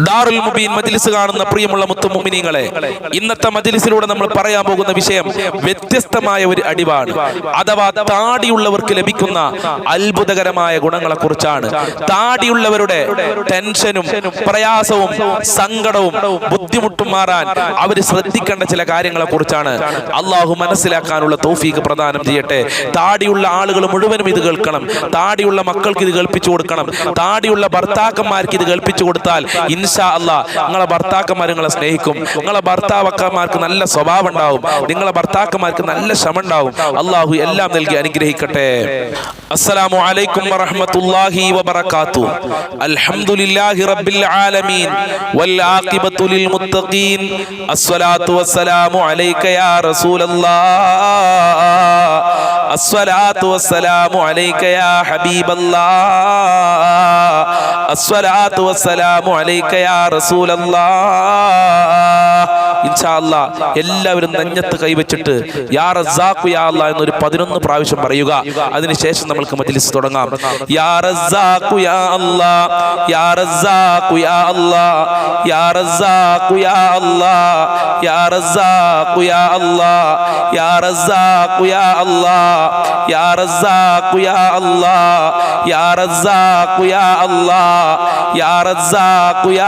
ദാറുൽ മുബീൻ മജ്ലിസ് കാണുന്ന പ്രിയമുള്ള മുത്തുമുമിനിങ്ങളെ ഇന്നത്തെ മജ്ലിസിലൂടെ നമ്മൾ പറയാൻ പോകുന്ന വിഷയം വ്യത്യസ്തമായ ഒരു അടിവാണ്. അഥവാ താടിയുള്ളവർക്ക് ലഭിക്കുന്ന അത്ഭുതകരമായ ഗുണങ്ങളെ കുറിച്ചാണ് താടിയുള്ളവരുടെ ടെൻഷനും പ്രയാസവും സങ്കടവും ബുദ്ധിമുട്ടും മാറാൻ അവർ ശ്രദ്ധിക്കേണ്ട ചില കാര്യങ്ങളെ കുറിച്ചാണ് അള്ളാഹു മനസ്സിലാക്കാനുള്ള തൗഫീഖ് പ്രദാനം ചെയ്യട്ടെ. താടിയുള്ള ആളുകൾ മുഴുവനും ഇത് കേൾക്കണം. താടിയുള്ള മക്കൾക്ക് ഇത് കേൾപ്പിച്ചു കൊടുക്കണം. താടിയുള്ള ഭർത്താക്കന്മാർക്ക് ഇത് കേൾപ്പിച്ചു കൊടുത്താൽ അല്ലാ നിങ്ങളെ ഭർത്താക്കന്മാർ നിങ്ങളെ സ്നേഹിക്കും നിങ്ങളെ ഭർത്താവക്കന്മാർക്ക് നല്ല സ്വഭാവം ഉണ്ടാവും നിങ്ങളെ ഭർത്താക്കന്മാർക്ക് നല്ല ക്ഷമ ഉണ്ടാവും അള്ളാഹു എല്ലാം നൽകി അനുഗ്രഹിക്കട്ടെ അസ്സലാമു അലൈക്കും വറഹ്മത്തുള്ളാഹി വബറകാത്തു അൽഹംദുലില്ലാഹി റബ്ബിൽ ആലമീൻ വൽ ആഖിബത്തു ലിൽ മുത്തഖീൻ അസ്സലാത്തു വസ്സലാമു അലൈക യാ റസൂലല്ലാഹ് الصلاة والسلام عليك يا حبيب الله الصلاة والسلام عليك എല്ലാവരും നെഞ്ഞത്ത് കൈവച്ചിട്ട് എന്നൊരു പതിനൊന്ന് പ്രാവശ്യം പറയുക. അതിനുശേഷം നമ്മൾക്ക് മജ്ലിസ് തുടങ്ങാം. യാ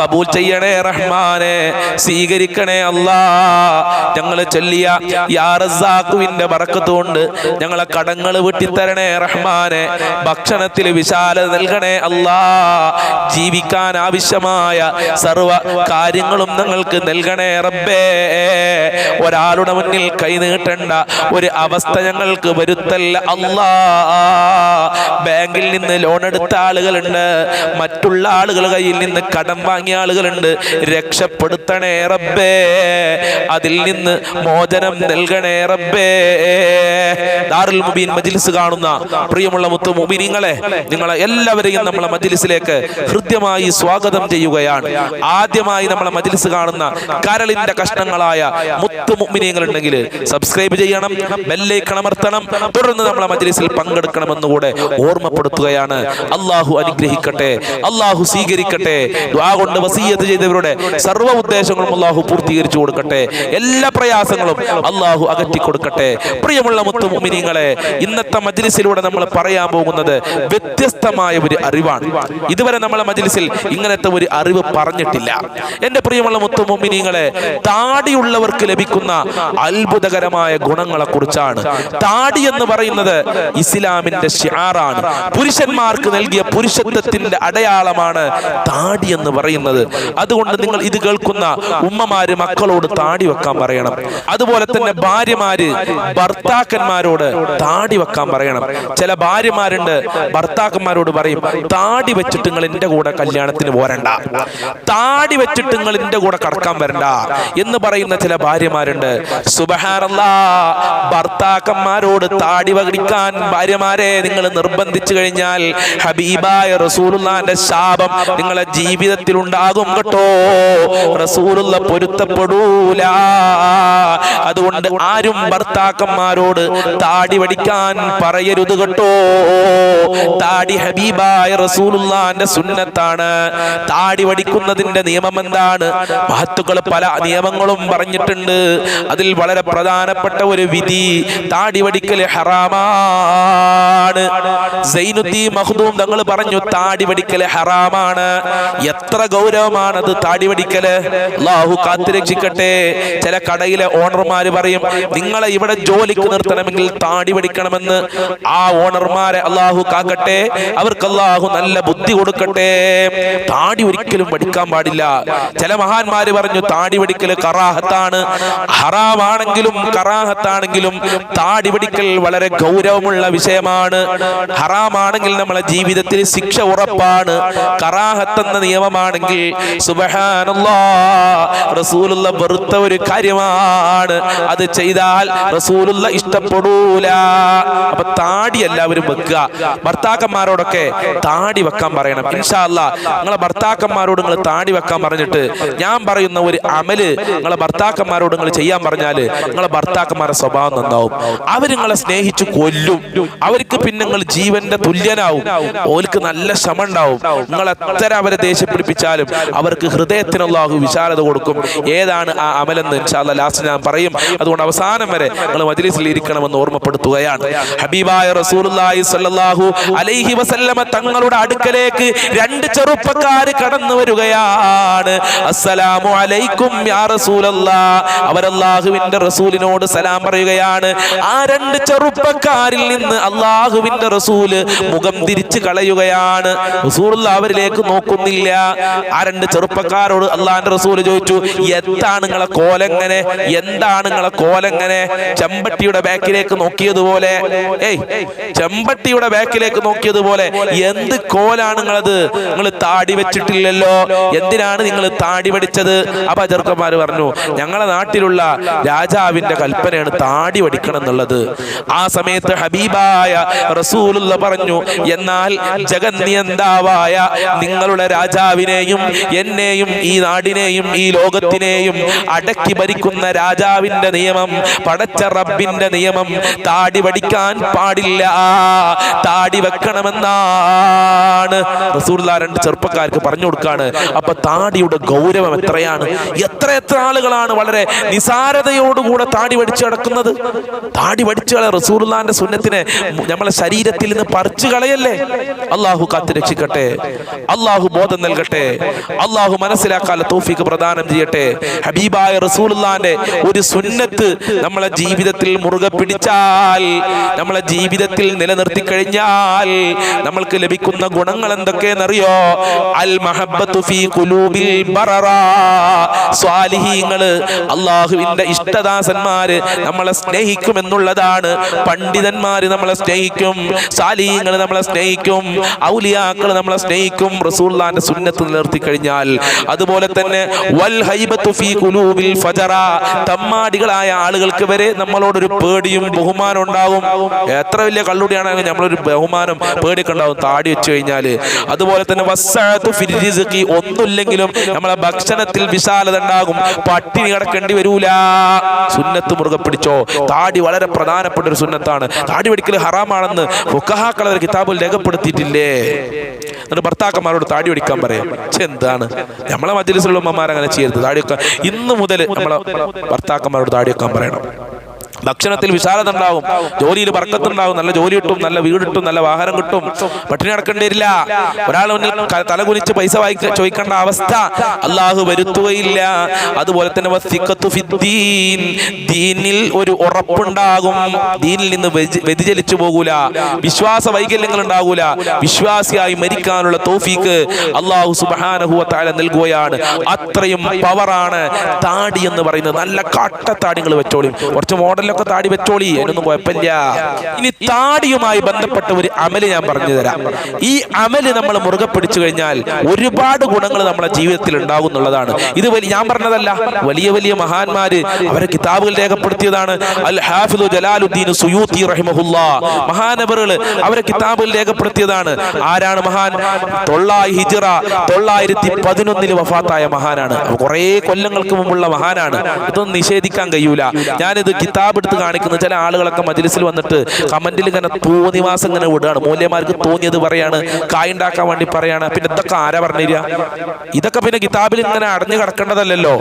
കബൂൽ ചെയ്യണേ റഹ്മാനെ സ്വീകരിക്കണേ അല്ലാ. ഞങ്ങൾ ചൊല്ലിയ യാ ബറക്കത്ത് കൊണ്ട് ഞങ്ങളെ കടങ്ങൾ വെട്ടിത്തരണേ റഹ്മാനെ. ഭക്ഷണത്തിൽ വിശാലത നൽകണേ അല്ലാ. ജീവിക്കാൻ ആവശ്യമായ സർവ കാര്യങ്ങളും നിങ്ങൾക്ക് നൽകണേ റബ്ബേ. ഒരാളുടെ മുന്നിൽ കൈ നീട്ടേണ്ട ഒരു അവസ്ഥ ഞങ്ങൾക്ക് വരുത്തല്ല അല്ലാ. ബാങ്കിൽ നിന്ന് ലോൺ എടുത്ത ആളുകളുണ്ട്. മറ്റുള്ള ആളുകൾ കയ്യിൽ നിന്ന് കടം വാങ്ങിയ ആളുകളുണ്ട്. രക്ഷപ്പെടുത്തണേ റബ്ബേ. അതിൽ നിന്ന് മോചനം നൽകണേ റബ്ബേ. ദാറുൽ മുബീൻ മജ്ലിസ് കാണുന്ന പ്രിയമുള്ള മുത്തു മുബിനിങ്ങളെ നിങ്ങളെ എല്ലാവരെയും നമ്മളെ മജ്ലിസിലേക്ക് ഹൃദ്യമായി സ്വാഗതം ചെയ്യുകയാണ്. ആദ്യമായി നമ്മളെ മജ്ലിസ് കാണുന്ന കരളിന്റെ കഷ്ണങ്ങളായ മുത്തു മുഅ്മിനീങ്ങൾ ഉണ്ടെങ്കിൽ സബ്സ്ക്രൈബ് ചെയ്യണം ബെല്ലൈക്കൺ അമർത്തണം തുടർന്ന് നമ്മളെ മജ്ലിസിൽ പങ്കെടുക്കണമെന്നുകൂടെ ഓർമ്മപ്പെടുത്തുകയാണ്. അള്ളാഹു അനുഗ്രഹിക്കട്ടെ. അള്ളാഹു സ്വീകരിക്കട്ടെ. കൊണ്ട് വസീയത്ത് ചെയ്തവരുടെ സർവ ഉദ്ദേശങ്ങളും അള്ളാഹു പൂർത്തീകരിച്ചു കൊടുക്കട്ടെ. എല്ലാ പ്രയാസങ്ങളും അള്ളാഹു അകറ്റി കൊടുക്കട്ടെ. പ്രിയമുള്ള മുത്തു മുഅ്മിനീങ്ങളെ ഇന്നത്തെ മജ്ലിസിലൂടെ നമ്മൾ പറയാൻ പോകുന്നത് വ്യത്യസ്തമായ ഒരു അറിവാണ്. ഇതുവരെ നമ്മളെ മജ്ലിസിൽ ഇങ്ങനത്തെ ഒരു അറിവ് പറഞ്ഞിട്ടില്ല. എന്റെ പ്രിയമുള്ള മുത്തു മുഅ്മിനീങ്ങളെ താടിയുള്ളവർക്ക് ലഭിക്കുന്ന അത്ഭുതകരമായ ഗുണങ്ങളെ കുറിച്ചാണ് താടി എന്ന് പറയുന്നത് ഇസ്ലാമിന്റെ ഷിയാറാണ് പുരുഷന്മാർക്ക് നൽകിയ പുരുഷത്വത്തിന്റെ അടയാളമാണ് താടി എന്ന് പറയുന്നത്. അതുകൊണ്ട് നിങ്ങൾ ഇത് കേൾക്കുന്ന ഉമ്മമാര് മക്കളോട് താടി വെക്കാൻ പറയണം. അതുപോലെ തന്നെ ഭാര്യമാര് ഭർത്താക്കന്മാരോട് താടി വെക്കാൻ പറയണം. ചില ഭാര്യമാരുണ്ട് ഭർത്താക്കന്മാരോട് പറയും താടി വെച്ചിട്ട് നിങ്ങൾ എന്റെ കൂടെ കല്യാണത്തിന് പോരണ്ട. താടി വെച്ചിട്ട് നിങ്ങൾ എന്റെ കൂടെ കടക്കാൻ വരണ്ട. എന്ന് പറയുന്ന ചില ഭാര്യമാരുണ്ട്. ഭർത്താക്കന്മാരോട് താടി വകടിക്കാൻ ഭാര്യമാരെ നിങ്ങൾ നിർബന്ധിച്ചു കഴിഞ്ഞാൽ ഹബീബായ റസൂലുള്ളാന്റെ ശാപം നിങ്ങളെ ജീവിതത്തിൽ ഉണ്ടാകും കേട്ടോ. റസൂലുള്ള പൊരുത്തപ്പെടൂല. അതുകൊണ്ട് ആരും ഭർത്താക്കന്മാരോട് താടി വടിക്കാൻ പറയരുത് കേട്ടോ. താടി ഹബീബായ റസൂലുള്ളാന്റെ സുന്നത്താണ്. താടി വടിക്കുന്നതിന്റെ നിയമം എന്താണ്? മഹത്തുക്കൾ പല നിയമങ്ങളും പറഞ്ഞിട്ടുണ്ട്. അതിൽ വളരെ പ്രധാനപ്പെട്ട ഒരു വിധി താടി വടിക്കൽ ഹറാമാണ്. സൈനുദ്ദീൻ പറഞ്ഞു താടി വടിക്കൽ ഹറാമാണ്. എത്ര ഗൗരവമാണത് താടി വടിക്കൽ അള്ളാഹു കാത്തുരക്ഷിക്കട്ടെ ചില കടയിലെ ഓണർമാര് പറയും നിങ്ങളെ ഇവിടെ ജോലിക്ക് നിർത്തണമെങ്കിൽ താടി വടിക്കണമെന്ന് ആ ഓണർമാരെ അള്ളാഹു കാക്കട്ടെ. അവർക്ക് അള്ളാഹു നല്ല ബുദ്ധി കൊടുക്കട്ടെ. താടി ഒരിക്കലും വടിക്കാൻ പാടില്ല. ചില മഹാന്മാര് പറഞ്ഞു താടി പഠിക്കൽ കറാഹത്താണ്. ഹറാമാണെങ്കിലും കറാഹത്താണെങ്കിലും താടി വടിക്കൽ വളരെ ഗൗരവമുള്ള വിഷയമാണ്. ഹറാമാണെങ്കിൽ നമ്മളെ ജീവിതത്തിൽ ശിക്ഷ ഉറപ്പാണ്. കറാഹത്ത് എന്ന നിയമമാണെങ്കിൽ റസൂലുള്ള വെറുത്ത ഒരു കാര്യമാണ്. അത് ചെയ്താൽ റസൂലുള്ള ഇഷ്ടപ്പെടൂല. അപ്പൊ താടി എല്ലാവരും വെക്കുക. ഭർത്താക്കന്മാരോടൊക്കെ താടി വെക്കാൻ പറയണം. ഇൻഷാല്ല നിങ്ങളെ ഭർത്താക്കന്മാരോട് നിങ്ങൾ താടി വെക്കാൻ പറഞ്ഞിട്ട് ഞാൻ പറയുന്ന ഒരു അമൽ നിങ്ങളെ ഭർത്താക്കന്മാരോട് നിങ്ങൾ ചെയ്യാൻ പറഞ്ഞാൽ നിങ്ങളെ ഭർത്താക്കന്മാരുടെ സ്വഭാവം നന്നാവും. അവർ നിങ്ങളെ സ്നേഹിച്ചു കൊല്ലും. അവർക്ക് പിന്നെ നിങ്ങൾ ജീവന്റെ തുല്യനാവും. ഓർക്ക് നല്ല ശമ ഉണ്ടാവും നിങ്ങൾ എത്ര അവരെ ദേഷ്യം പിടിപ്പിച്ചാലും അവർക്ക് ഹൃദയത്തിനുള്ളാഹു വിശാലത കൊടുക്കും. ഏതാണ് ആ അമലെന്ന് ഇൻഷാല്ല ലാസ്റ്റ് ഞാൻ പറയും. അതുകൊണ്ട് അവസാനം വരെ നിങ്ങൾ മജ്ലിസിൽ ഇരിക്കണമെന്ന് ഓർമ്മപ്പെടുത്തുകയാണ്. ഹബീബായ റസൂലുള്ളാഹി സ്വല്ലല്ലാഹു അലൈഹി വസല്ലമ തങ്ങളുടെ അടുക്കലേക്ക് രണ്ട് ചെറുപ്പക്കാർ കടന്നു വരികയാണ്. അസ്സലാമു അലൈക്കും യാ റസൂലല്ലാ. അവരല്ലാഹുവിന്റെ റസൂലിനോട് സലാം പറയുകയാണ്. ആ രണ്ട് ചെറുപ്പക്കാരിൽ നിന്ന് അള്ളാഹുവിന്റെ റസൂൽ മുഖം തിരിച്ചു കളയുകയാണ് റസൂലുള്ള അവരിലേക്ക് നോക്കുന്നില്ല. ആ രണ്ട് ചെറുപ്പക്കാരോട് അള്ളാഹിന്റെ റസൂൽ ചോദിച്ചു എന്താണ് നിങ്ങളെ കോലെങ്ങനെ എന്താണ് നിങ്ങളെ കോലെങ്ങനെ ചെമ്പട്ടിയുടെ ബാക്കിലേക്ക് നോക്കിയതുപോലെ ഏയ് ചെമ്പട്ടിയുടെ ബാക്കിലേക്ക് നോക്കിയതുപോലെ എന്ത് കോലാണ് നിങ്ങളത്? നിങ്ങൾ താടി വെച്ചിട്ടില്ലല്ലോ. എന്തിനാണ് നിങ്ങൾ താടി പഠിച്ചത് അപ്പൊ ചെറുക്കന്മാർ പറഞ്ഞു ഞങ്ങളെ നാട്ടിലുള്ള രാജാവിന്റെ കൽപ്പനയാണ് താടി പഠിക്കണം എന്നുള്ളത് ആ സമയത്ത് ഹബീബായ റസൂലുള്ള പറഞ്ഞു എന്നാൽ ജഗന്യന്താവായ നിങ്ങളുടെ രാജാവിനെയും എന്നെയും ഈ നാടിനെയും ഈ ലോകത്തിനെയും അടക്കി ഭരിക്കുന്ന രാജാവിന്റെ നിയമം പടച്ച റബ്ബിന്റെ നിയമം താടി പഠിക്കാൻ പാടില്ല. താടി വെക്കണമെന്നാണ് റസൂലുള്ള രണ്ട് ചെറുപ്പക്കാർക്ക് പറഞ്ഞു കൊടുക്കാണ്. അപ്പൊ താടിയുടെ ഗൗരവം എത്രയാണ്? എത്ര എത്ര ആളുകളാണ് വളരെ നിസാരതയോടുകൂടെ താടി പഠിച്ചു കിടക്കുന്നത് താടി പഠിച്ചു കളയ റസൂർദാന്റെ സുന്നത്തിനെ നമ്മളെ ശരീരത്തിൽ നിന്ന് പറിച്ചു കളയല്ലേ? അള്ളാഹു കാത്ത് രക്ഷിക്കട്ടെ. അള്ളാഹു ബോധം നൽകട്ടെ. അള്ളാഹു മനസ്സിലാക്കാൻ തോഫിക്ക് പ്രദാനം ചെയ്യട്ടെ. ഹബീബായ റസൂലുള്ളാന്റെ ഒരു സുന്നത്ത് നമ്മളെ ജീവിതത്തിൽ മുറുകെ പിടിച്ചാൽ നമ്മളെ ജീവിതത്തിൽ നിലനിർത്തി കഴിഞ്ഞാൽ നമ്മൾക്ക് ലഭിക്കുന്ന ഗുണങ്ങൾ എന്തൊക്കെയെന്നറിയോ? അൽ മഹബത്തു ഫീ ഖുലൂബിൽ ബററാ. അള്ളാഹുവിന്റെ ഇഷ്ടദാസന്മാര് നമ്മളെ സ്നേഹിക്കുമെന്നുള്ളതാണ്. പണ്ഡിതന്മാര് നമ്മളെ സ്നേഹിക്കും. സാലിഹീങ്ങൾ നമ്മളെ സ്നേഹിക്കും. ഔലിയാക്കൾ നമ്മളെ സ്നേഹിക്കും. റസൂള്ളാന്റെ സുന്നത്ത് നിലർത്തി കഴിഞ്ഞാൽ അതുപോലെ തന്നെ വൽ ഫീ തമ്മാടികളായ ആളുകൾക്ക് വരെ നമ്മളോടൊരു പേടിയും ബഹുമാനം ഉണ്ടാവും. എത്ര വലിയ കള്ളുടിയാണെങ്കിൽ നമ്മളൊരു ബഹുമാനം പേടിയൊക്കെ ഉണ്ടാവും. താടി വെച്ച് കഴിഞ്ഞാൽ അതുപോലെ തന്നെ ഒന്നുമില്ലെങ്കിലും നമ്മളെ ഭക്ഷണത്തിൽ വിശാലത ഉണ്ടാകും. പട്ടിണി കിടക്കേണ്ടി വരൂല. സുന്നത്ത് മുറുകെ പിടിച്ചോ. താടി വളരെ പ്രധാനപ്പെട്ട ഒരു സുന്നത്താണ്. താടി പിടിക്കൽ ഹറാമാണെന്ന് ഫുഖഹാക്കൾ കിതാബിൽ കിതാബിൽ രേഖപ്പെടുത്തിയിട്ടില്ലേ എന്നിട്ട് ഭർത്താക്കന്മാരോട് താടി ഒടിക്കാൻ പറയാം. പക്ഷെ എന്താണ്? നമ്മളെ മജ്ലിസിലുള്ള ഉമ്മമാർ ചെയ്യരുത്. താടി ഇന്ന് മുതൽ നമ്മളെ ഭർത്താക്കന്മാരോട് താടി വെക്കാൻ പറയണം. ഭക്ഷണത്തിൽ വിശാലത ഉണ്ടാവും. ജോലിയിൽ പറക്കത്തുണ്ടാവും നല്ല ജോലി കിട്ടും നല്ല വീട് കിട്ടും നല്ല വാഹനം കിട്ടും. പട്ടിണി നടക്കേണ്ടി വരില്ല. ഒരാൾ മുന്നിൽ തലകുനിച്ച് പൈസ വായിക്ക ചോദിക്കേണ്ട അവസ്ഥ അള്ളാഹു വരുത്തുകയില്ല. അതുപോലെ തന്നെ. ദീനിൽ ഒരു ഉറപ്പുണ്ടാകും. ദീനിൽ നിന്ന് വ്യതി- വ്യതിചലിച്ചു പോകൂല. വിശ്വാസ വൈകല്യങ്ങൾ ഉണ്ടാകൂല. വിശ്വാസിയായി മരിക്കാനുള്ള തോഫീക്ക് അള്ളാഹു സുബാനഹുവ താല നൽകുകയാണ്. അത്രയും പവറാണ് താടി എന്ന് പറയുന്നത് നല്ല കാട്ടത്താടികൾ വെച്ചോളും. കുറച്ച് കുറച്ച് മോഡലൊക്കെ താടി വെച്ചോളി. അതിനൊന്നും കുഴപ്പമില്ല. ഇനി താടിയുമായി ബന്ധപ്പെട്ട ഒരു അമൽ ഞാൻ പറഞ്ഞു തരാം. ഈ അമൽ നമ്മൾ മുറുകെ പിടിച്ചു കഴിഞ്ഞാൽ ഒരുപാട് ഗുണങ്ങൾ നമ്മുടെ ജീവിതത്തിൽ ഉണ്ടാകും എന്നുള്ളതാണ്. ഇത് വലിയ ഞാൻ പറഞ്ഞതല്ല. വലിയ വലിയ മഹാന്മാര് അവരെ കിതാബുകൾ രേഖപ്പെടുത്തിയതാണ്. അൽ ഹാഫിദു ജലാലുദ്ദീൻ സുയൂത്തി റഹിമഹുല്ല. മഹാനവറുകൾ അവരെ കിതാബുകൾ രേഖപ്പെടുത്തിയതാണ്. ആരാണ് മഹാൻ? തൊള്ളായി ഹിജിറ തൊള്ളായിരത്തി പതിനൊന്നിൽ വഫാത്തായ മഹാനാണ്. കുറെ കൊല്ലങ്ങൾക്ക് മുമ്പുള്ള മഹാനാണ്. ഇതൊന്നും നിഷേധിക്കാൻ കഴിയൂല. ഞാനിത് കിതാബ് എടുത്ത് കാണിക്കുന്ന. ചില ആളുകളൊക്കെ മജിലിസിൽ വന്നിട്ട് കമന്റിൽ ഇങ്ങനെ തോന്നിവാസം ഇങ്ങനെ വിടുകയാണ്. മൂല്യമാർക്ക് തോന്നിയത് പറയാണ്. കായുണ്ടാക്കാൻ വേണ്ടി പറയാണ്. പിന്നെ ഇതൊക്കെ ആരാ പറഞ്ഞിരിക ഇതൊക്കെ പിന്നെ കിതാബിൽ ഇങ്ങനെ അടഞ്ഞു കിടക്കേണ്ടതല്ലോ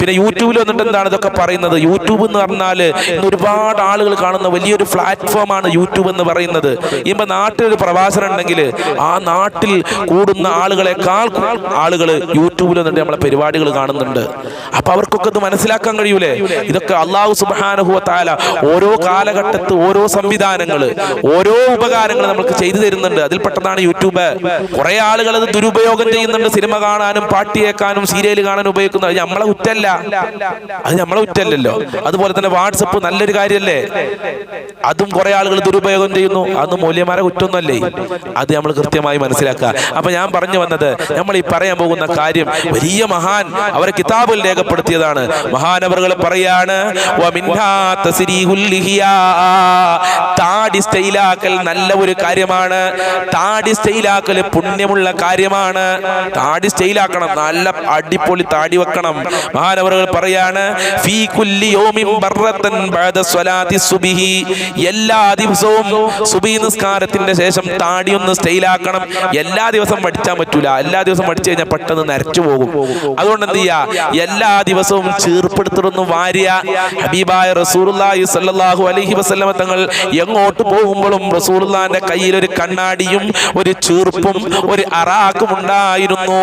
പിന്നെ യൂട്യൂബിൽ വന്നിട്ട് എന്താണ് ഇതൊക്കെ പറയുന്നത്? യൂട്യൂബ് എന്ന് പറഞ്ഞാൽ ഒരുപാട് ആളുകൾ കാണുന്ന വലിയൊരു പ്ലാറ്റ്ഫോമാണ് യൂട്യൂബ് എന്ന് പറയുന്നത്. ഇപ്പൊ നാട്ടിലൊരു പ്രവാസനം ഉണ്ടെങ്കിൽ ആ നാട്ടിൽ കൂടുന്ന ആളുകളെക്കാൾ ആളുകൾ യൂട്യൂബിൽ വന്നിട്ട് നമ്മളെ പരിപാടികൾ കാണുന്നുണ്ട്. അപ്പൊ അവർക്കൊക്കെ ഇത് മനസ്സിലാക്കാൻ കഴിയൂലേ? ഇതൊക്കെ അള്ളാഹു സുബാനുഹുവ താല ഓരോ കാലഘട്ടത്ത് ഓരോ സംവിധാനങ്ങൾ ഓരോ ഉപകാരങ്ങൾ നമുക്ക് ചെയ്തു തരുന്നുണ്ട്. അതിൽ അതിൽപ്പെട്ടതാണ് യൂട്യൂബ്. കുറെ ആളുകൾ അത് ദുരുപയോഗം ചെയ്യുന്നുണ്ട്. സിനിമ കാണാനും പാട്ട് കേൾക്കാനും സീരിയൽ കാണാനും ഉപയോഗിക്കുന്നത്. അത് നമ്മളെ കുറ്റല്ല. അത് നമ്മളെ കുറ്റല്ലല്ലോ. അതുപോലെ തന്നെ വാട്സപ്പ് നല്ലൊരു കാര്യമല്ലേ അതും കുറെ ആളുകൾ ദുരുപയോഗം ചെയ്യുന്നു. അത് മൂല്യമാരെ കുറ്റമൊന്നുമല്ലേ? അത് നമ്മൾ കൃത്യമായി മനസ്സിലാക്കുക. അപ്പൊ ഞാൻ പറഞ്ഞു വന്നത് നമ്മൾ ഈ പറയാൻ പോകുന്ന കാര്യം വലിയ മഹാൻ അവരെ കിതാബിൽ രേഖപ്പെടുത്തിയതാണ്. മഹാനവറുകൾ പറയാണ്. താടി സ്റ്റൈലാക്കൽ നല്ല ഒരു കാര്യമാണ്. താടി സ്റ്റൈലാക്കൽ പുണ്യമുള്ള കാര്യമാണ്. താടി സ്റ്റൈലാക്കണം നല്ല അടിപൊളി താടി വെക്കണം. മഹാനവറുകൾ പറയാണ് ഫീ ബഅദ സ്വലാത്തി എല്ലാ ദിവസവും സുബി നിസ്കാരത്തിന്റെ ശേഷം താടി ഒന്ന് സ്റ്റൈലാക്കണം. എല്ലാ ദിവസം പഠിച്ചാൻ പറ്റൂല. എല്ലാ ദിവസം പഠിച്ചു കഴിഞ്ഞാൽ പെട്ടെന്ന് നരച്ചു പോകും. അതുകൊണ്ട് എന്ത് ചെയ്യാ? എല്ലാ ദിവസവും ചീർപ്പെടുത്തിടുന്നു വാരിയ ഹബീബായ റസൂലുള്ളാഹി അലൈഹി വസല്ലമ തങ്ങൾ എങ്ങോട്ട് പോകുമ്പോഴും റസൂലുള്ളാന്റെ കയ്യിൽ ഒരു കണ്ണാടിയും ഒരു ചീർപ്പും ഒരു അറാക്കും ഉണ്ടായിരുന്നു.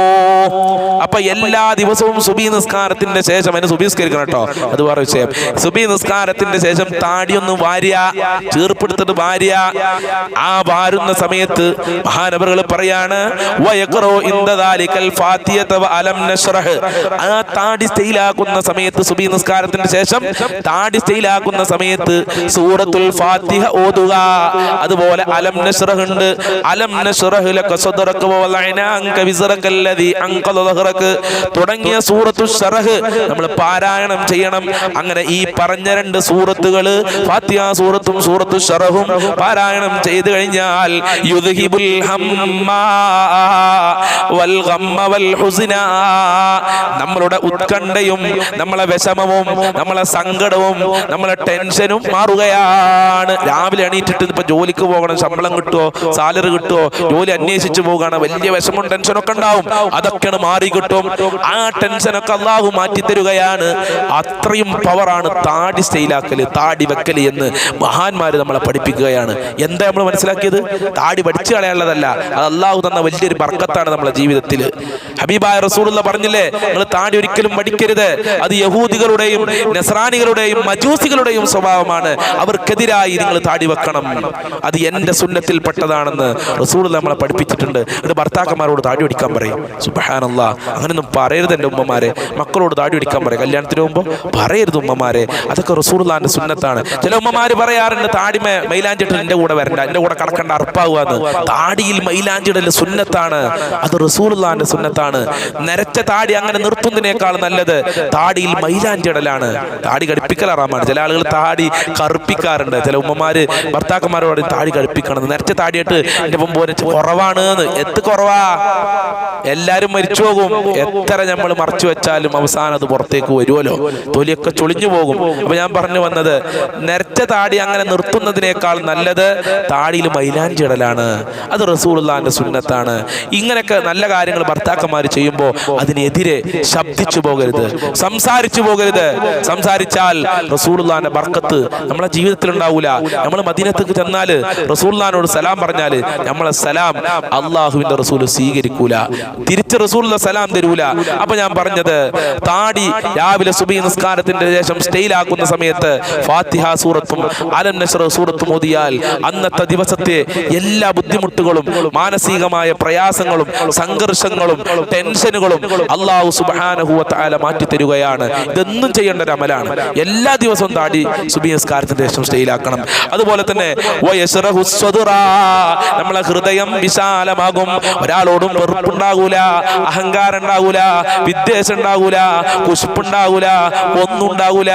അപ്പൊ എല്ലാ ദിവസവും സുബി നിസ്കാരത്തിന്റെ ശേഷം അതിന് സുബിസ്കരിക്കണം കേട്ടോ. അത് വേറെ വിഷയം. സുബി നിസ്കാരത്തിന്റെ ശേഷം താടിയൊന്ന് വാര്യ ചീർപ്പെടുത്തിട്ട് വാരിയ. ആ വാരുന്ന സമയത്ത് മഹാനവറുകൾ പറയാണ് ആ താടി സ്റ്റൈലാക്കുന്ന സമയത്ത് സുബി നിസ്കാരത്തിന് ശേഷം താടി സ്റ്റൈലാക്കുന്ന സമയത്ത് സൂറത്തുൽ ഫാത്തിഹ ഓതുക. അതുപോലെ അലം നശ്റഹ് ഉണ്ട് അലം നശ്റഹ് ലക സദറക വ വിസറക അൻക വിസ്റക അല്ലദി അൻഖദ ദഹ്റക. തുടങ്ങിയ സൂറത്തുൽ ശറഹ് നമ്മൾ പാരായണം ചെയ്യണം. അങ്ങനെ ഈ പറഞ്ഞ രണ്ട് സൂറത്തുകൾ ഫാത്തിഹ സൂറത്തും സൂറത്തുൽ ശറഹും പാരായണം ചെയ്തു കഴിഞ്ഞാൽ യുദ്ഹിബുൽ ഹമ്മ വൽ ഗമ്മ വൽ ഹുസ്ന. നമ്മളുടെ ഉത്കണ്ഠയും നമ്മളെ വിഷമവും നമ്മളെ സങ്കടവും നമ്മളെ ടെൻഷനും മാറുകയാണ്. രാവിലെ എണീറ്റിട്ട് ഇപ്പൊ ജോലിക്ക് പോകണം ശമ്പളം കിട്ടുമോ സാലറി കിട്ടുമോ ജോലി അന്വേഷിച്ചു പോകണം വലിയ വിഷമം ടെൻഷനൊക്കെ ഉണ്ടാവും. അതൊക്കെയാണ് മാറി കിട്ടും. ആ ടെൻഷനൊക്കെ അള്ളാഹു മാറ്റി തരുകയാണ് അത്രയും പവറാണ് താടി സ്റ്റൈലാക്കൽ താടി വെക്കൽ എന്ന് മഹാന്മാര് നമ്മളെ പഠിപ്പിക്കുകയാണ്. എന്താ നമ്മൾ മനസ്സിലാക്കിയത്? താടി പഠിച്ചു കളയാനുള്ളതല്ല. അത് അള്ളാഹു തന്ന വലിയൊരു ബർക്കത്താണ് നമ്മളെ ജീവിതത്തിൽ ഹബീബായ റസൂലുള്ള പറഞ്ഞില്ലേ? നിങ്ങൾ താടി ഒരിക്കലും പഠിക്കരുത്. അത് യഹൂദികളുടെയും നസ്രാനികളുടെയും മജൂസികളുടെയും സ്വഭാവമാണ് അവർക്കെതിരായി നിങ്ങൾ താടി വെക്കണം. അത് എന്റെ സുന്നത്തിൽപ്പെട്ടതാണെന്ന് റസൂൾ നമ്മളെ പഠിപ്പിച്ചിട്ടുണ്ട്. എന്നിട്ട് ഭർത്താക്കന്മാരോട് താടി പിടിക്കാൻ പറയും. സുബഹാനല്ല. അങ്ങനെയൊന്നും പറയരുത് എന്റെ ഉമ്മമാരെ. മക്കളോട് താടി പിടിക്കാൻ പറയും. കല്യാണത്തിന് മുമ്പ് പറയരുത് ഉമ്മമാരെ. അതൊക്കെ റസൂർലാന്റെ സുന്നത്താണ്. ചില ഉമ്മമാര് പറയാറുണ്ട് താടി മൈലാഞ്ചിട്ട് എന്റെ കൂടെ വരണ്ട എന്റെ കൂടെ കടക്കണ്ട അർപ്പാവുകയെന്ന് താടിയിൽ മൈലാഞ്ചിടൽ സുന്നത്താണ്. അത് റസൂർലാന്റെ സുന്നത്താണ്. നരച്ച താടി അങ്ങനെ നിർത്തുന്നതിനേക്കാൾ നല്ലത് താടിയിൽ മൈലാഞ്ചിടലാണ്. താടി കടുപ്പിക്കലാറാമാണ് ചില ആളുകൾ താടി കറുപ്പിക്കാറുണ്ട്. ചില ഉമ്മമാര് ഭർത്താക്കന്മാരോട് താടി കടുപ്പിക്കണം നരച്ച താടിയിട്ട് എന്റെ മുമ്പ് കുറവാണ് എന്ന് എത്ത് കുറവാ? എല്ലാരും മരിച്ചു പോകും. എത്ര നമ്മൾ മറച്ചു വെച്ചാലും അവസാനം അത് പുറത്തേക്ക് വരുമല്ലോ. തൊലിയൊക്കെ ചൊളിഞ്ഞു പോകും. അപ്പൊ ഞാൻ പറഞ്ഞു വന്നത് നരച്ച താടി അങ്ങനെ നിർത്തുന്നതിനേക്കാൾ നല്ലത് താടിയിൽ മൈലാഞ്ചി ഇടലാണ്. അത് റസൂലുള്ളാന്റെ സുന്നത്താണ്. ഇങ്ങനെയൊക്കെ നല്ല കാര്യങ്ങൾ ഭർത്താക്കന്മാർ ചെയ്യുമ്പോൾ അതിനെതിരെ ശബ്ദിച്ചു പോകരുത്. സംസാരിച്ചു പോകരുത്. സംസാരിച്ചാൽ റസൂലുള്ളാന്റെ ബർക്കത്ത് നമ്മളെ ജീവിതത്തിൽ ഉണ്ടാവൂല നമ്മൾ മദീനത്തേക്ക് ചെന്നാൽ റസൂള്ളാനോട് സലാം പറഞ്ഞാൽ നമ്മളെ സലാം അള്ളാഹുവിന്റെ റസൂൽ സ്വീകരിക്കൂല. തിരിച്ച് റസൂലിന്റെ സലാം തരൂല. അപ്പൊ ഞാൻ പറഞ്ഞത് താടി രാവിലെ സുബി നിസ്കാരത്തിന്റെ ശേഷം സ്റ്റൈലാക്കുന്ന സമയത്ത് ഫാത്തിഹ സൂറത്തും അലം നഷർ സൂറത്തും ഓതിയാൽ അന്നത്തെ ദിവസത്തെ എല്ലാ ബുദ്ധിമുട്ടുകളും മാനസികമായ പ്രയാസങ്ങളും സംഘർഷങ്ങളും ടെൻഷനുകളും അള്ളാഹു സുബാനഹുവ താല മാറ്റി തരുകയാണ് ഇതൊന്നും ചെയ്യേണ്ട ഒരു അമലാണ്. എല്ലാ ദിവസവും താടി സുബിയസ്കാരത്തിന് ശേഷം സ്റ്റൈലാക്കണം. അതുപോലെ തന്നെ. നമ്മളെ ഹൃദയം വിശാലമാകും. ഒരാളോടും വെറുപ്പുണ്ടാകൂല അഹങ്കാരം ഉണ്ടാകൂല വിദ്വേഷം ഉണ്ടാകൂല കുശുപ്പുണ്ടാകൂല ഒന്നും ഉണ്ടാകൂല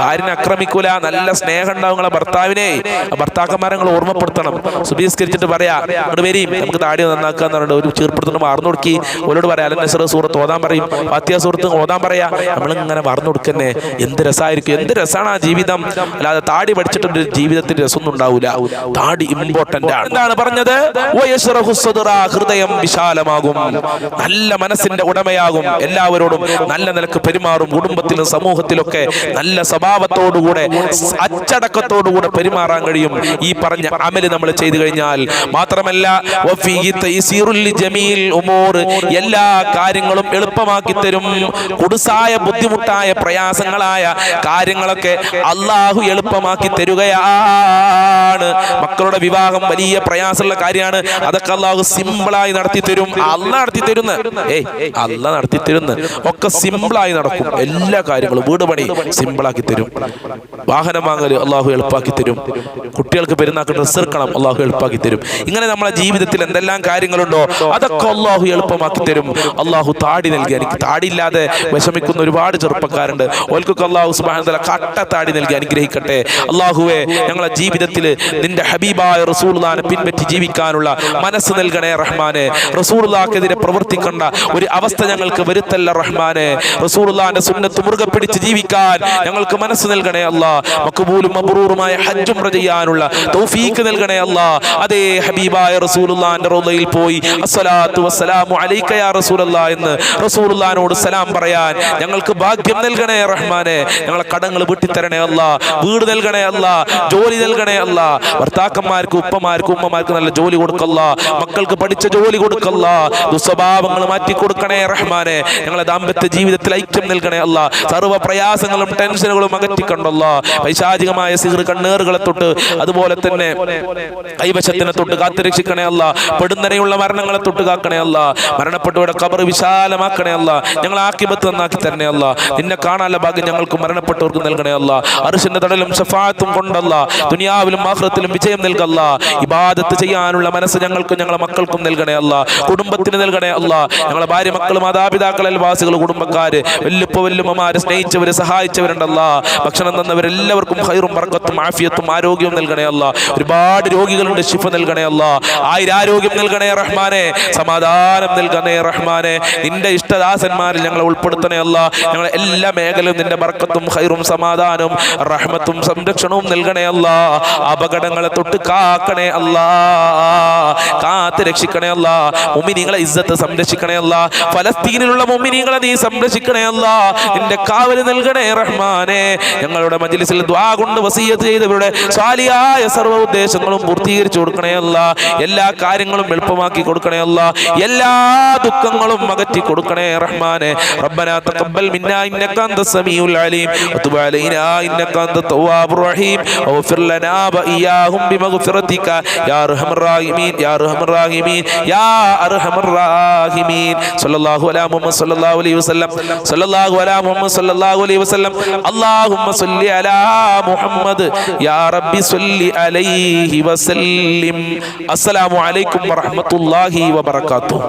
ഭാര്യനെ ആക്രമിക്കൂല നല്ല സ്നേഹം ഉണ്ടാവും ഭർത്താവിനെ. ഭർത്താക്കന്മാരെ നിങ്ങൾ ഓർമ്മപ്പെടുത്തണം. സുബീസ്കരിച്ചിട്ട് പറയാ അങ്ങോട്ട് വരും നമുക്ക് താടി നന്നാക്കുക എന്ന് പറഞ്ഞിട്ട് ഒരു ചീർപ്പെടുത്തുന്ന മാറുന്നു കൊടുക്കി. ഓരോട് പറയാം അല്ല നസർ സൂറത്ത് ഓതാൻ പറയും ഫാത്തിയ സൂറത്ത് ഓതാൻ പറയാ. നമ്മളിങ്ങനെ മറന്നു കൊടുക്കന്നെ. എന്ത് രസമായിരിക്കും എന്ത് രസമാണ് ജീവിതം അല്ലാതെ താടി പഠിച്ചിട്ട് ജീവിതത്തിന് രസമൊന്നും ഉണ്ടാവില്ല താടി ഇമ്പോർട്ടന്റ് ആണ്. എന്താണ് പറഞ്ഞത്? ഹൃദയം വിശാലമാകും. നല്ല മനസ്സിന്റെ ഉടമയാകും. എല്ലാവരോടും നല്ല നിലയ്ക്ക് പെരുമാറും. കുടുംബത്തിലും സമൂഹത്തിലൊക്കെ നല്ല സ്വഭാവത്തോടുകൂടെ അച്ചടക്കത്തോടുകൂടെ പെരുമാറാൻ കഴിയും. ഈ പറഞ്ഞ അമൽ നമ്മൾ ചെയ്തു കഴിഞ്ഞാൽ മാത്രമല്ല എല്ലാ കാര്യങ്ങളും എളുപ്പമാക്കി തരും. കുടുസായ ബുദ്ധിമുട്ടായ പ്രയാസങ്ങളായ കാര്യങ്ങളൊക്കെ അള്ളാഹു എളുപ്പമാക്കി തരുകയാണ്. മക്കളുടെ വിവാഹം വലിയ പ്രയാസമുള്ള കാര്യമാണ്. അതൊക്കെ അള്ളാഹു സിമ്പിളായി നടത്തി തരും. അല്ല നടത്തി തരുന്ന. ഏയ് അല്ല നടത്തി തരുന്ന. ഒക്കെ സിമ്പിളായി നടക്കും. എല്ലാ കാര്യങ്ങളും വീട് പണി സിമ്പിളാക്കി തരും. വാഹനം വാങ്ങൽ അള്ളാഹു എളുപ്പാക്കി തരും. കുട്ടികൾക്ക് പെരുന്നാക്ക് ഡ്രസ് എടുക്കണം അള്ളാഹു എളുപ്പാക്കി തരും. ഇങ്ങനെ നമ്മളെ ജീവിതത്തിൽ എന്തെല്ലാം കാര്യങ്ങളുണ്ടോ അതൊക്കെ അള്ളാഹു എളുപ്പമാക്കി തരും. അള്ളാഹു താടി നൽകി. എനിക്ക് താടിയില്ലാതെ വിഷമിക്കുന്ന ഒരുപാട് ചെറുപ്പക്കാരുണ്ട്. ഓൽക്കൊക്കെ അള്ളാഹു സുബാന കട്ട താടി നൽകി അനുഗ്രഹിക്കട്ടെ. അള്ളാഹുവെ ഞങ്ങളെ ജീവിതത്തിൽ നിന്റെ ഹബീബായ റസൂൽദാനെ പിൻപറ്റി ജീവിക്കാനുള്ള മനസ്സ് നൽകണേ റഹ്മാനെ. റസൂൽദാക്കെതിരെ പ്രവർത്തിക്കേണ്ട ഒരു അവസ്ഥ ഞങ്ങൾക്ക് വരുത്തല്ല റഹ്മാനെ. റസൂൽദാന്റെ സുന്നത്ത് മുറുകെ പിടിച്ച് ജീവിക്കാൻ ഞങ്ങൾക്ക് മനസ്സ് നൽകണേ അല്ലാ. മക്കുബൂലും മബ്രൂറുമായ ഹജ്ജും ചെയ്യാനുള്ള തൗഫീക്ക് നൽകണേ അല്ലാ. അതേ ഹബീബായ റസൂലുള്ളാന്റെ റോലയിൽ പോയി അസ്സലാത്തു വസ്സലാമു അലൈക യാ എന്ന് റസൂലുള്ളാനോട് സലാം പറയാൻ ഞങ്ങൾക്ക് ഭാഗ്യം നൽകണേ റഹ്മാനെ. ഞങ്ങളെ കടങ്ങൾ വീട്ടിത്തരണേ അല്ല. വീട് നൽകണേ അല്ല. ജോലി നൽകണേ അല്ല. ഭർത്താക്കന്മാർക്ക് ഉപ്പമാർക്ക് ഉമ്മമാർക്ക് നല്ല ജോലി കൊടുക്കല്ല. മക്കൾക്ക് പഠിച്ച ജോലി കൊടുക്കല്ല. ദുസ്വഭാവങ്ങൾ മാറ്റി കൊടുക്കണേ റഹ്മാനെ. ഞങ്ങളെ ദാമ്പത്യ ജീവിതത്തിൽ ഐക്യം നൽകണേ അല്ല. സർവ പ്രയാസങ്ങളും ടെൻഷനുകളും അകറ്റിക്കണ്ടല്ല. പൈശാചികമായ സിഹർ കണ്ണേറുകളെ തൊട്ട് അതുപോലെ തന്നെ കൈവശത്തിനെ തൊട്ട് കാത്തുരക്ഷിക്കണേ അല്ല. പെടുന്നനെയുള്ള മരണങ്ങളെ തൊട്ട് കാക്കണേ അല്ല. മരണപ്പെട്ടവരുടെ കബർ വിശാലമാക്കണേ അല്ല. ഞങ്ങൾ ആക്കിബത്ത് നന്നാക്കി തരണേ അല്ല. നിന്നെ കാണാനുള്ള ഭാഗ്യം ഞങ്ങൾക്ക് മരണപ്പെട്ടവർക്ക് നൽകണേ അല്ല. അർഷിന്റെ തടലും ഷഫാത്തും കൊണ്ടല്ല. ദുനിയാവിലും ആഹ്റത്തിലും വിജയം നൽകല്ല ഇബാദത്ത് ചെയ്യാനുള്ള മനസ്സ് ഞങ്ങൾക്കും ഞങ്ങളെ മക്കൾക്കും നൽകണേ അല്ല. കുടുംബത്തിന് നൽകണേ അല്ല. ഞങ്ങളെ ഭാര്യ മക്കൾ മാതാപിതാക്കൾ അയൽവാസികൾ കുടുംബക്കാര്. വല്ലുപ്പ വല്ലുമ്മമാര് സ്നേഹിച്ചവര് സഹായിച്ചവരുണ്ടല്ല. ഭക്ഷണം തന്നവരെല്ലാവർക്കും ഹൈറും പറക്കത്തും ആഫിയത്തും ആരോഗ്യവും നൽകണേ അല്ല. ഒരുപാട് രോഗികളുടെ ശിഫ നൽകണേ അല്ല. ആയിരാരോഗ്യം നൽകണേ റഹ്മാനെ. സമാധാനം നൽകണേ റഹ്മാനെ. നിന്റെ ഇഷ്ടദാസന്മാരിൽ ഞങ്ങളെ ഉൾപ്പെടുത്തണേ അല്ല. ഞങ്ങളെ എല്ലാ മേഖലയും നിന്റെ ബർക്കത്തും ഹൈറും സമാധാനവും റഹ്മത്തും സംരക്ഷണവും നൽകണേ അല്ല. അപകടങ്ങളെ തൊട്ട് കാക്കണേ അല്ല. കാത്ത് രക്ഷിക്കണേ അല്ല. മുമിനിങ്ങളെ ഇസ്സത്ത് സംരക്ഷിക്കണേ അല്ല. ഫലസ്തീനിലുള്ള മുമിനിങ്ങളെ നീ സംരക്ഷിക്കണേ അല്ല. നിന്റെ കാവൽ നൽകണേ റഹ്മാനെ. ഞങ്ങളുടെ മജ്ലിസിൽ ദ്വാ കൊണ്ട് വസീയത്ത് ചെയ്തവരുടെ സ്വാലിയായ സർവ ഉദ്ദേശങ്ങളും പൂർത്തീകരിച്ചു കൊടുക്കണേ അല്ല. എല്ലാ കാര്യങ്ങളും എളുപ്പമാക്കി കൊടുക്കണേ അല്ല. എല്ലാ ദുഃഖങ്ങളും അകറ്റി കൊടുക്കണേ റഹ്മാനെ. റബ്ബനാ തഖബ്ബൽ മിന്നാ ഇന്നക അൻത സമീഉൽ അലീം. വതുബ അലൈനാ علينا انك انت التواب الرحيم واغفر لنا واياهم بمغفرتك يا ارحم الراحمين يا ارحم الراحمين يا ارحم الراحمين صلى الله على محمد صلى الله عليه وسلم صلى الله على محمد صلى الله عليه وسلم اللهم صل على محمد يا ربي صل عليه وسلم السلام عليكم ورحمه الله وبركاته